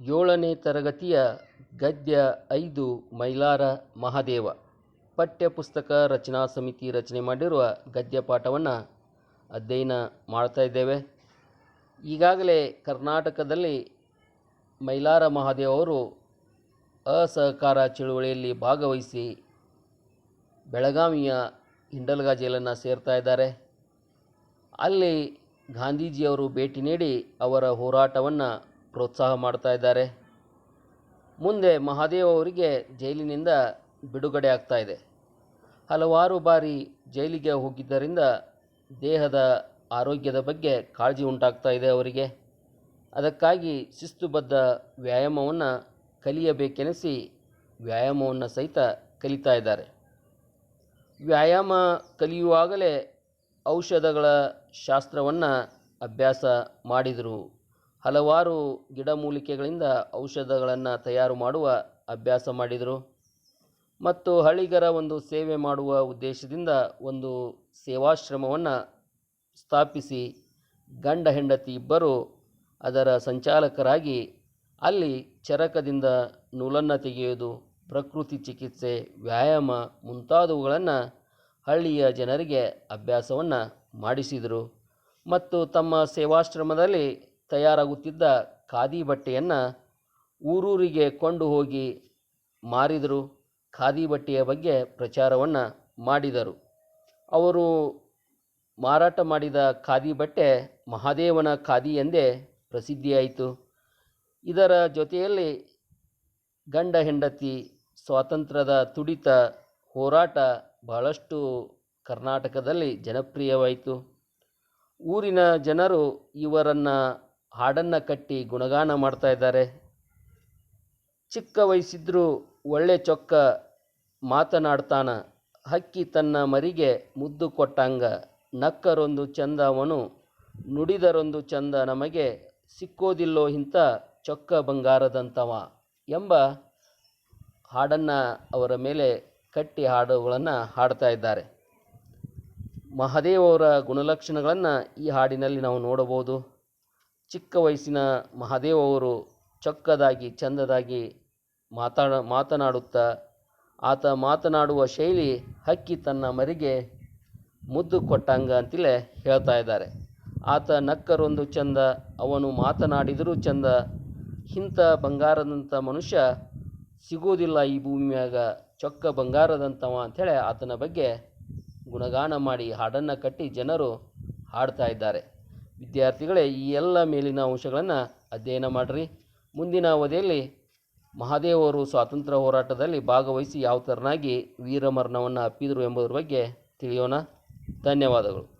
ಏಳನೇ ತರಗತಿಯ ಗದ್ಯ ಐದು ಮೈಲಾರ ಮಹಾದೇವ. ಪಠ್ಯಪುಸ್ತಕ ರಚನಾ ಸಮಿತಿ ರಚನೆ ಮಾಡಿರುವ ಗದ್ಯ ಪಾಠವನ್ನು ಅಧ್ಯಯನ ಮಾಡ್ತಾ ಇದ್ದೇವೆ. ಈಗಾಗಲೇ ಕರ್ನಾಟಕದಲ್ಲಿ ಮೈಲಾರ ಮಹಾದೇವ ಅವರು ಅಸಹಕಾರ ಚಳುವಳಿಯಲ್ಲಿ ಭಾಗವಹಿಸಿ ಬೆಳಗಾವಿಯ ಹಿಂಡಲ್ಗಾ ಜೈಲನ್ನು ಸೇರ್ತಾ ಇದ್ದಾರೆ. ಅಲ್ಲಿ ಗಾಂಧೀಜಿಯವರು ಭೇಟಿ ನೀಡಿ ಅವರ ಹೋರಾಟವನ್ನು ಪ್ರೋತ್ಸಾಹ ಮಾಡ್ತಾ ಇದ್ದಾರೆ. ಮುಂದೆ ಮಹಾದೇವ್ ಅವರಿಗೆ ಜೈಲಿನಿಂದ ಬಿಡುಗಡೆ ಆಗ್ತಾ ಇದೆ. ಹಲವಾರು ಬಾರಿ ಜೈಲಿಗೆ ಹೋಗಿದ್ದರಿಂದ ದೇಹದ ಆರೋಗ್ಯದ ಬಗ್ಗೆ ಕಾಳಜಿ ಉಂಟಾಗ್ತಾ ಇದೆ ಅವರಿಗೆ. ಅದಕ್ಕಾಗಿ ಶಿಸ್ತುಬದ್ಧ ವ್ಯಾಯಾಮವನ್ನು ಕಲಿಯಬೇಕೆನಿಸಿ ವ್ಯಾಯಾಮವನ್ನು ಸಹಿತ ಕಲಿತಾ ಇದ್ದಾರೆ. ವ್ಯಾಯಾಮ ಕಲಿಯುವಾಗಲೇ ಔಷಧಗಳ ಶಾಸ್ತ್ರವನ್ನು ಅಭ್ಯಾಸ ಮಾಡಿದರು ಹಲವಾರು ಗಿಡಮೂಲಿಕೆಗಳಿಂದ ಔಷಧಗಳನ್ನು ತಯಾರು ಮಾಡುವ ಅಭ್ಯಾಸ ಮಾಡಿದರು. ಮತ್ತು ಹಳ್ಳಿಗರ ಒಂದು ಸೇವೆ ಮಾಡುವ ಉದ್ದೇಶದಿಂದ ಒಂದು ಸೇವಾಶ್ರಮವನ್ನು ಸ್ಥಾಪಿಸಿ ಗಂಡ ಹೆಂಡತಿ ಇಬ್ಬರು ಅದರ ಸಂಚಾಲಕರಾಗಿ ಅಲ್ಲಿ ಚರಕದಿಂದ ನೂಲನ್ನು ತೆಗೆಯೋದು ಪ್ರಕೃತಿ ಚಿಕಿತ್ಸೆ, ವ್ಯಾಯಾಮ ಮುಂತಾದವುಗಳನ್ನು ಹಳ್ಳಿಯ ಜನರಿಗೆ ಅಭ್ಯಾಸವನ್ನು ಮಾಡಿಸಿದರು. ಮತ್ತು ತಮ್ಮ ಸೇವಾಶ್ರಮದಲ್ಲಿ ತಯಾರಾಗುತ್ತಿದ್ದ ಖಾದಿ ಬಟ್ಟೆಯನ್ನು ಊರೂರಿಗೆ ಕೊಂಡು ಹೋಗಿ ಮಾರಿದರು. ಖಾದಿ ಬಟ್ಟೆಯ ಬಗ್ಗೆ ಪ್ರಚಾರವನ್ನು ಮಾಡಿದರು. ಅವರು ಮಾರಾಟ ಮಾಡಿದ ಖಾದಿ ಬಟ್ಟೆ ಮಹಾದೇವನ ಖಾದಿ ಎಂದೇ ಪ್ರಸಿದ್ಧಿಯಾಯಿತು. ಇದರ ಜೊತೆಯಲ್ಲಿ ಗಂಡ ಹೆಂಡತಿ ಸ್ವಾತಂತ್ರ್ಯದ ತುಡಿತ ಹೋರಾಟ ಬಹಳಷ್ಟು ಕರ್ನಾಟಕದಲ್ಲಿ ಜನಪ್ರಿಯವಾಯಿತು. ಊರಿನ ಜನರು ಇವರನ್ನು ಹಾಡನ್ನು ಕಟ್ಟಿ ಗುಣಗಾನ ಮಾಡ್ತಾ ಇದ್ದಾರೆ. ಚಿಕ್ಕ ವಯಸ್ಸಿದ್ರೂ ಒಳ್ಳೆ ಚೊಕ್ಕ ಮಾತನಾಡ್ತಾನ. ಹಕ್ಕಿ ತನ್ನ ಮರಿಗೆ ಮುದ್ದು ಕೊಟ್ಟಂಗ. ನಕ್ಕರೊಂದು ಚಂದ ಅವನು ನುಡಿದರೊಂದು ಚಂದ ನಮಗೆ ಸಿಕ್ಕೋದಿಲ್ಲೋ ಇಂಥ ಚೊಕ್ಕ ಬಂಗಾರದಂಥವ ಎಂಬ ಹಾಡನ್ನು ಅವರ ಮೇಲೆ ಕಟ್ಟಿ ಹಾಡುಗಳನ್ನು ಹಾಡ್ತಾ ಇದ್ದಾರೆ. ಮಹಾದೇವರ ಗುಣಲಕ್ಷಣಗಳನ್ನು ಈ ಹಾಡಿನಲ್ಲಿ ನಾವು ನೋಡಬಹುದು. ಚಿಕ್ಕ ವಯಸ್ಸಿನ ಮಹಾದೇವ್ ಅವರು ಚೊಕ್ಕದಾಗಿ, ಚಂದದಾಗಿ ಮಾತಾಡ, ಮಾತನಾಡುತ್ತಾ, ಆತ ಮಾತನಾಡುವ ಶೈಲಿ ಹಕ್ಕಿ ತನ್ನ ಮರಿಗೆ ಮುದ್ದು ಕೊಟ್ಟಂಗ ಅಂತಲೇ ಹೇಳ್ತಾ ಇದ್ದಾರೆ. ಆತ ನಕ್ಕರೊಂದು ಚಂದ, ಅವನು ಮಾತನಾಡಿದರೂ ಚಂದ. ಇಂಥ ಬಂಗಾರದಂಥ ಮನುಷ್ಯ ಸಿಗೋದಿಲ್ಲ ಈ ಭೂಮಿಯಾಗ. ಚೊಕ್ಕ ಬಂಗಾರದಂಥವ ಅಂಥೇಳಿ ಆತನ ಬಗ್ಗೆ ಗುಣಗಾನ ಮಾಡಿ ಹಾಡನ್ನು ಕಟ್ಟಿ ಜನರು ಹಾಡ್ತಾ ಇದ್ದಾರೆ. ವಿದ್ಯಾರ್ಥಿಗಳೇ ಈ ಎಲ್ಲ ಮೇಲಿನ ಅಂಶಗಳನ್ನು ಅಧ್ಯಯನ ಮಾಡಿರಿ. ಮುಂದಿನ ಅವಧಿಯಲ್ಲಿ ಮಹಾದೇವರು ಸ್ವಾತಂತ್ರ್ಯ ಹೋರಾಟದಲ್ಲಿ ಭಾಗವಹಿಸಿ ಯಾವ ಥರನಾಗಿ ವೀರಮರಣವನ್ನು ಅಪ್ಪಿದರು ಎಂಬುದರ ಬಗ್ಗೆ ತಿಳಿಯೋಣ. ಧನ್ಯವಾದಗಳು.